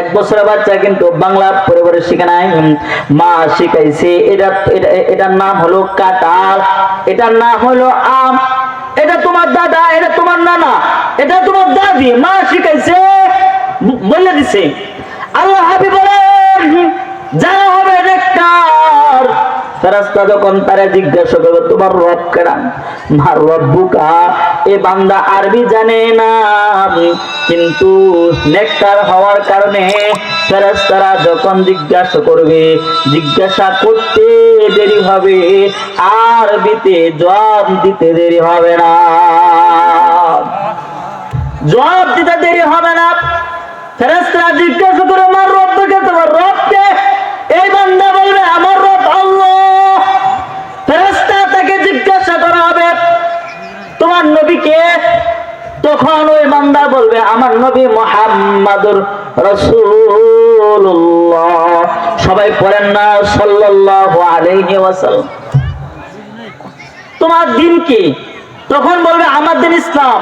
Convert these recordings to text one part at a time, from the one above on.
এক বছরের বাচ্চা কিন্তু বাংলা পরিবারে শিখে নাই মা শিখাইছে। এটা এটা, এটার নাম হলো কাঁঠাল, এটার নাম হলো আম। এটা তোমার দাদা, এটা তোমার নানা, এটা তোমার দাদি, মা শিখাইছে বলে দিছে। আল্লাহ হাবি বলেন, যারা হবে নেককার ফেরাস্তা যখন তারা জিজ্ঞাসা করবে, তোমার রব কেডা? মার রব্বুকা এ বান্দা আরবি জানে না। কিন্তু হওয়ার কারণে যখন জিজ্ঞাসা করবে, জিজ্ঞাসা করতে দেরি হবে, আরবিতে জবাব দিতে দেরি হবে না। জবাব দিতে দেরি হবে না। ফেরেশতারা জিজ্ঞাসা করে আমার নবীকে তখন ওই বান্দা বলবে, আমার নবী মোহাম্মদুর রাসূলুল্লাহ। সবাই পড়েন না, সাল্লাল্লাহু তোমার দিন কি? তখন বলবে, আমার দিন ইসলাম।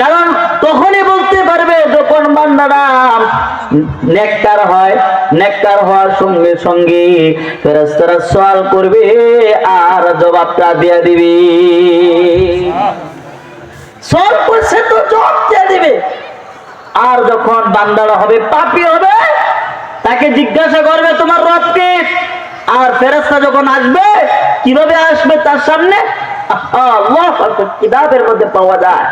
কারণ তখনই বলতে পারবে, যখন বান্দারা নেককার হয়, নেককার হওয়ার সঙ্গে সঙ্গে ফেরেশতারা সওয়াল করবে, আর জবাবটা দিয়ে দিবে। করছে তো জবাব দিয়ে দিবে। আর যখন বান্দারা হবে, পাপী হবে, তাকে জিজ্ঞাসা করবে, তোমার রবকে আর ফেরেশতা যখন আসবে, কীভাবে আসবে তার সামনে? কিতাবের মধ্যে পাওয়া যায়।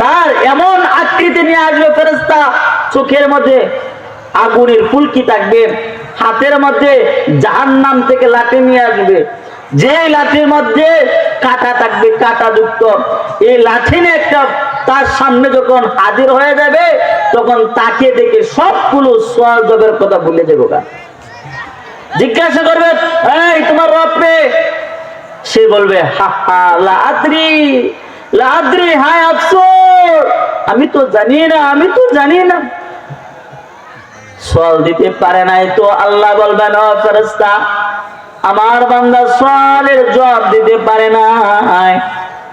তার এমন আকৃতি নিয়ে আসবে ফেরেশতা, চোখের মধ্যে আগুনের ফুলকি থাকবে, হাতের মধ্যে জাহান নাম থেকে লাঠি নিয়ে আসবে। যে লাঠির মধ্যে কাটা থাকবে, কাটা যুক্ত। এই লাঠি নিয়ে একটা তার সামনে যখন হাজির হয়ে যাবে, তখন তাকে দেখে সবগুলো সোয়াজবের কথা ভুলে যাব গা। জিজ্ঞাসা করবে, এই, তোমার রপে সে বলবে আমি তো জানি না, আমি তো জানি না। সওয়াল দিতে পারে নাই তো আল্লাহ বলবেন আমার বান্দা সওয়ালের জবাব দিতে পারে না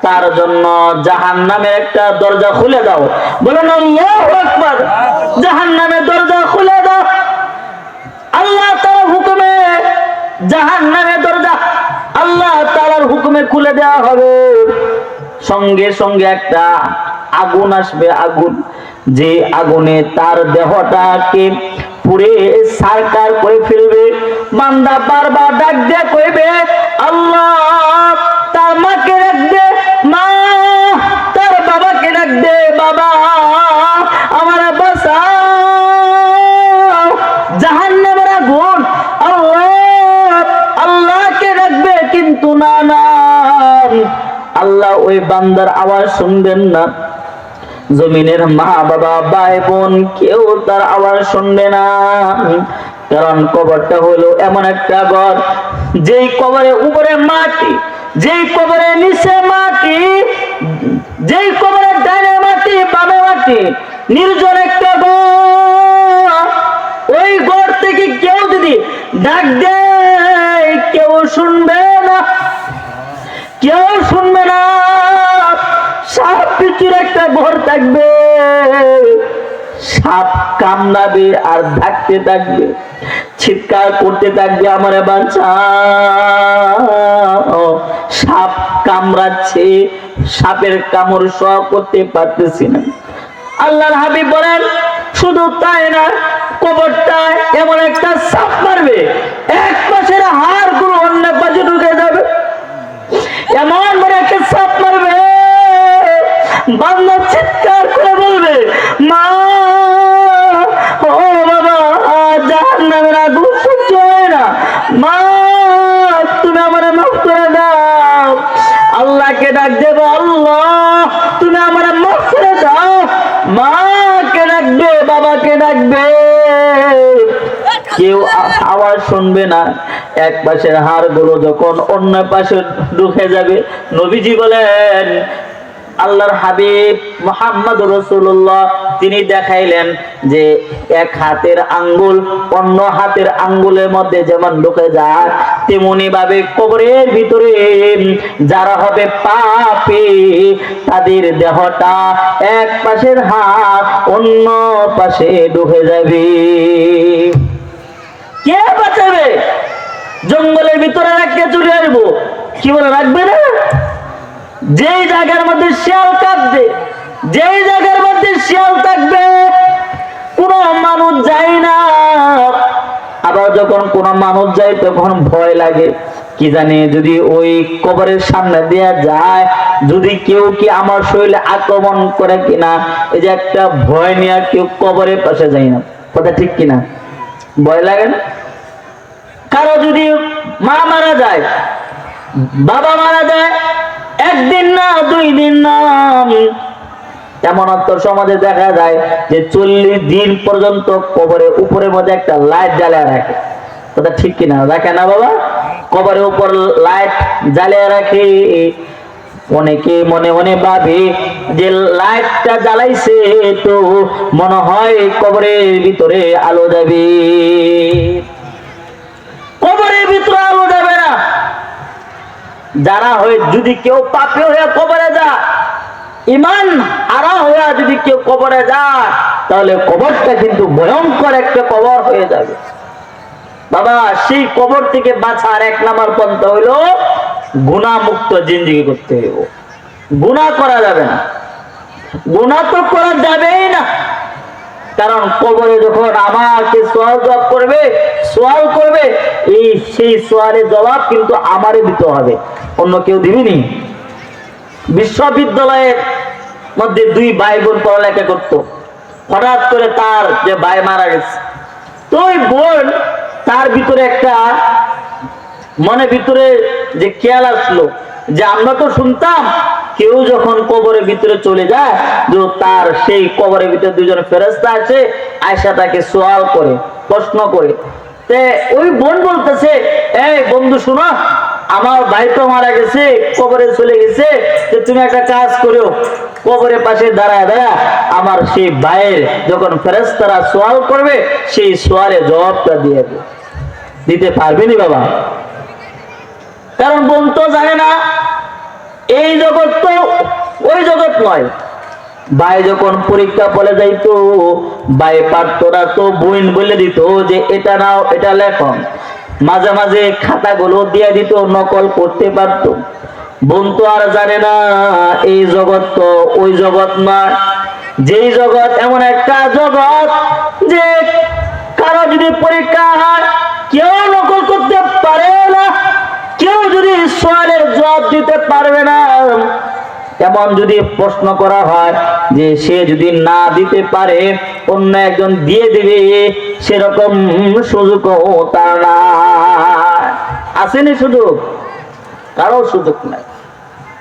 তার জন্য জাহান জাহান্নামের একটা দরজা খুলে দাও। আল্লাহু আকবার। জাহান্নামের দরজা খুলে দাও। আল্লাহ তাআলার হুকুমে জাহান্নামের দরজা আল্লাহ তাআলার হুকুমে খুলে দেওয়া হবে। সঙ্গে সঙ্গে একটা আগুন আসবে, আগুন। যে আগুনে তার দেহটাকে পুড়ে সারকার করে ফেলবে। বান্দা বারবার ডাক দিয়ে কইবে, আল্লাহ, তার মাকে ডাক দে, মা, তার বাবাকে ডাক দে, বাবা, আমার বাঁচাও। জাহান্নামের আগুন, আল্লাহ, আল্লাহকে ডাকবে, কিন্তু না না। আল্লাহ ওই বান্দার আওয়াজ শুনবেন না। জমিনের মা বাবা, ভাই বোন, কেউ তার আওয়াজ শুনবে না। কারণ কবরটা হলো এমন একটা ঘর, যেই কবরের উপরে মাটি, যেই কবরের নিচে মাটি, যেই কবরের ডানে মাটি, বামে মাটি, নির্জন একটা ঘর। ওই ঘর থেকে কেউ যদি ডাক দেয়, কেউ শুনবে না। ঘর থাকবে, সাপ কামড়াবে আর ডাকতে থাকবে, চিৎকার করতে থাকবে আমার সাপ কামড়াচ্ছে, সাপের কামড় সহ করতে পারতেছি না। আল্লাহর হাবিব বলেন, শুধু তাই না কবরটা এমন একটা সাপ মারবে, এক পাশের হাড় বাবাকে ডাকবে। কেউ আওয়াজ শুনবে না। এক পাশের হাড়গুলো যখন অন্য পাশে ঢুকে যাবে নবীজি বলেন আল্লাহর হাবিব মোহাম্মদ রসুল্লাহ তিনি দেখাইলেন যে এক হাতের আঙ্গুল অন্য হাতের আঙ্গুলের মধ্যে যেমন ঢুকে যায়, তেমনি ভাবে কবরের ভিতরে যারা হবে পাপে, তাদের দেহটা এক পাশের হাত অন্য পাশে ঢুকে যাবে। কে বাঁচাবে? জঙ্গলের ভিতরে রাখতে চলে আসব। কি বলে রাখবে না? যেই জায়গার মধ্যে শিয়াল কাঁদবে, যেই জায়গার মধ্যে শিয়াল থাকবে, কোন মানুষ যায় না। আবার যখন কোন মানুষ যায়, তখন ভয় লাগে। কি জানি যদি ওই কবরের সামনে দেয়া যায়, যদি কেউ কি আমার শরীরে আক্রমণ করে কিনা, এই যে একটা ভয় নিয়ে কেউ কবরের পাশে যায় না। কথা ঠিক কিনা? ভয় লাগে না? কারও যদি মা মারা যায়, বাবা মারা যায় একদিন না দুই দিন না। এমন অন্তর সমাজে দেখা যায় যে চল্লিশ দিন পর্যন্ত কবরের উপরের মধ্যে একটা লাইট জ্বালিয়ে রাখে। কথা ঠিক কিনা? রাখে না বাবা? কবরের উপর লাইট জ্বালিয়ে রাখে। অনেকে মনে মনে ভাবে যে লাইটটা জ্বালাইছে তো মনে হয় কবরের ভিতরে আলো যাবে। কবরের ভিতরে আলো যাবে যারা হয়ে যদি কেউ পাপে হয়ে কবরে যা ইমান হারা হয়ে যদি কেউ কবরে যায়, তাহলে কবরটা কিন্তু ভয়ঙ্কর একটা কবর হয়ে যাবে। বাবা, সেই কবর থেকে বাঁচার এক নাম্বার পন্থা হইল গুণা মুক্ত জিন্দিগি করতে হইব। গুণা করা যাবে না। গুণা তো করা যাবেই না। কারণ কবরে যখন আমাকে সোয়াল জবাব করবে, সোয়াল করবে, এই সেই সোয়ালের জবাব কিন্তু আমারই দিতে হবে। অন্য কেউ দিবিনি। বিশ্ববিদ্যালয়ের মধ্যে দুই ভাই বোন পড়ালেখা করতো। হঠাৎ করে তার যে ভাই মারা গেছে। তো ওই বোন, তার ভিতরে একটা মনে ভিতরে যে খেয়াল আসলো যে আমরা তো শুনতাম, কেউ যখন কবরের ভিতরে চলে যায় যে তার সেই কবরের ভিতরে দুজন ফেরস্তা আছে আয়সা তাকে সোয়াল করে, প্রশ্ন করে। ওই বোন বলতেছে, এই বন্ধু শোনো, আমার ভাই তো মারা গেছে, কবরে চলে গেছে যে তুমি একটা কাজ করো। কবরের পাশে দাঁড়ায় দাঁড়া আমার সেই ভাইয়ের যখন ফেরেস্তারা সোয়াল করবে, সেই সোয়ালে জবাবটা দিয়ে দিতে পারবেনি বাবা? কারণ বোন তো জানে না, এই জগৎ তো ওই জগৎ নয়। ভাই যখন পরীক্ষা বলে যাইতো, ভাই পারতরা তো বইন বলে দিত যে এটা নাও, এটা লেখন মাঝে মাঝে খাতাগুলো দিয়ে দিত, নকল করতে পারত। বোন তো আর জানে না, এই জগৎ তো ওই জগৎ নয়। যেই জগৎ এমন একটা জগৎ যে কারও যদি পরীক্ষা হয়, কেউ নকল করতে পারে না কেউ যদি সোয়ালের জবাব দিতে পারবে না। এমন যদি প্রশ্ন করা হয় যে সে যদি না দিতে পারে, অন্য একজন দিয়ে দিবে, সেরকম সুযোগও তার না। আসেনি সুযোগ কারও সুযোগ নাই।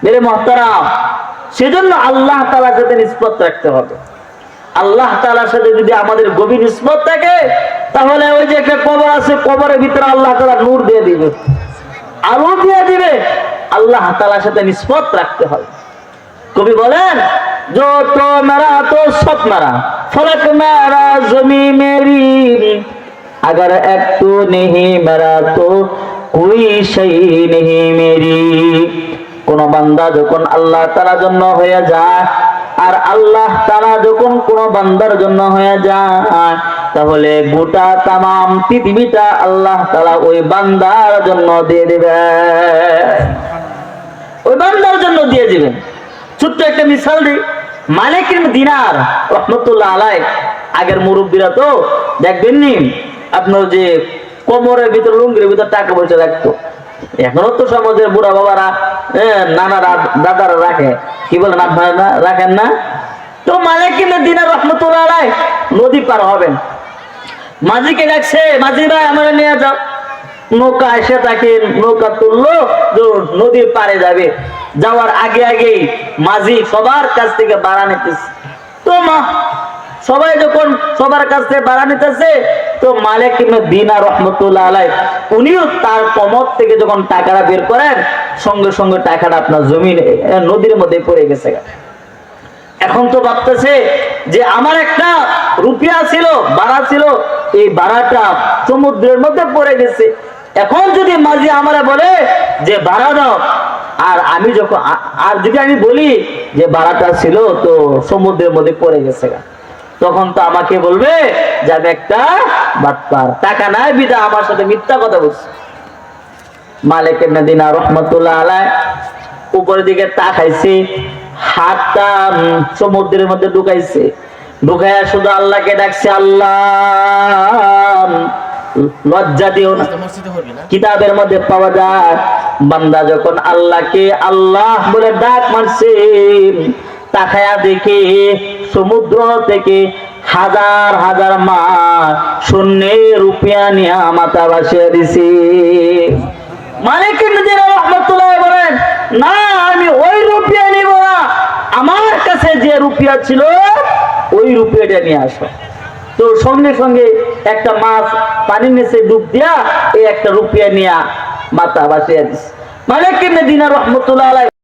মেরে মহতারাম, সেজন্য আল্লাহ তালার সাথে নিষ্পত রাখতে হবে। আল্লাহ তালার সাথে যদি আমাদের গভীর নিষ্পত থাকে, তাহলে ওই যে একটা কবর আছে, কবরের ভিতরে আল্লাহ তালা নূর দিয়ে দিবে। আলো দিয়ে দিবে। আল্লাহ তালার সাথে নিষ্পত রাখতে হবে কবি বলেন যত মেরা তো সব মেরা ফলক মেরা জমি মেরি अगर एक तू नहीं मेरा तो कोई সেই नहीं মেরি কোন বান্দা যখন আল্লাহ তারা জন্য হয়ে যায় আর আল্লাহ তারা যখন কোন বান্দার জন্য হয়ে যায় তাহলে গোটা তামাম পৃথিবীটা আল্লাহ তারা ওই বান্দার জন্য দিয়ে দেবে ওই বান্দার জন্য দিয়ে দিবেন। ছোট্ট একটা মিসাল দিই। মালিক দিনার রহমতুল্লাহ আলাই আগের মুরব্বীরা তো দেখবেন নি, আপনার যে কোমরের ভিতর, লুঙ্গির ভিতর টাকা পয়সা রাখতো। এখনও তো সমাজের বুড়া বাবারা নানারা, দাদারা রাখে। কি বলেন আপনারা রাখেন না? তো মালিক দিনার রহমতুল্লাহ আলাই নদী পার হবেন। মাঝিকে ডাকছে, মাঝি ভাই, আমার নিয়ে যাও। নৌকা এসে তাকে নৌকা তুললো নদীর পারে যাবে। যাওয়ার আগে আগেই মাঝি সবার কাছ থেকে বাড়া নিতেছে। তো মা, সবাই যখন সবার কাছ থেকে বাড়া নিতেছে, তো মালিক দিনার রহমতুল্লাহ আলাই উনিও তার কমর থেকে যখন টাকাটা বের করেন, সঙ্গে সঙ্গে টাকাটা আপনার জমিন নদীর মধ্যে পড়ে গেছে। এখন তো ভাবতেছে যে আমার একটা রুপিয়া ছিল বাড়া ছিল, এই বাড়াটা সমুদ্রের মধ্যে পড়ে গেছে। এখন যদি মাঝি আমারে বলে যে ভাড়া দাও। আর আমি যখন আর যদি আমি বলি যে ভাড়াটা ছিল তো সমুদ্রের মধ্যে পড়ে গেছে তখন তো আমাকে বলবে যে, আমি একটা বাটপার। টাকা নাই বিদা আমার সাথে মিথ্যা কথা বলছি। মালিক মদিনা রহমতুল্লাহ আলাই উপরের দিকে তাকাইছে, হাতটা সমুদ্রের মধ্যে ঢুকাইছে। ঢুকাইয়া শুধু আল্লাহকে ডাকছে, আল্লাহ! লজ্জা দিও না। কিতাবের মধ্যে পাওয়া যায় বান্দা যখন আল্লাহকে আল্লাহ বলে ডাক মারছে তাকায়া দেখে সমুদ্র থেকে হাজার হাজার মা শূন্যে রুপিয়া নিয়া মাথা বাসিয়ে দিছে। মালিক নিজের রহমতুল্লাহ বলেন না আমি ওই রুপিয়া নিব না। আমার কাছে যে রুপিয়া ছিল ওই রুপিয়াটা নিয়ে আসো। তো সঙ্গে সঙ্গে একটা মাছ পানির নিচে ডুব দিয়া এই একটা রুপিয়া নিয়া মাথা বাসিয়া দিস মালিক দিনা রহমতুল্লাহ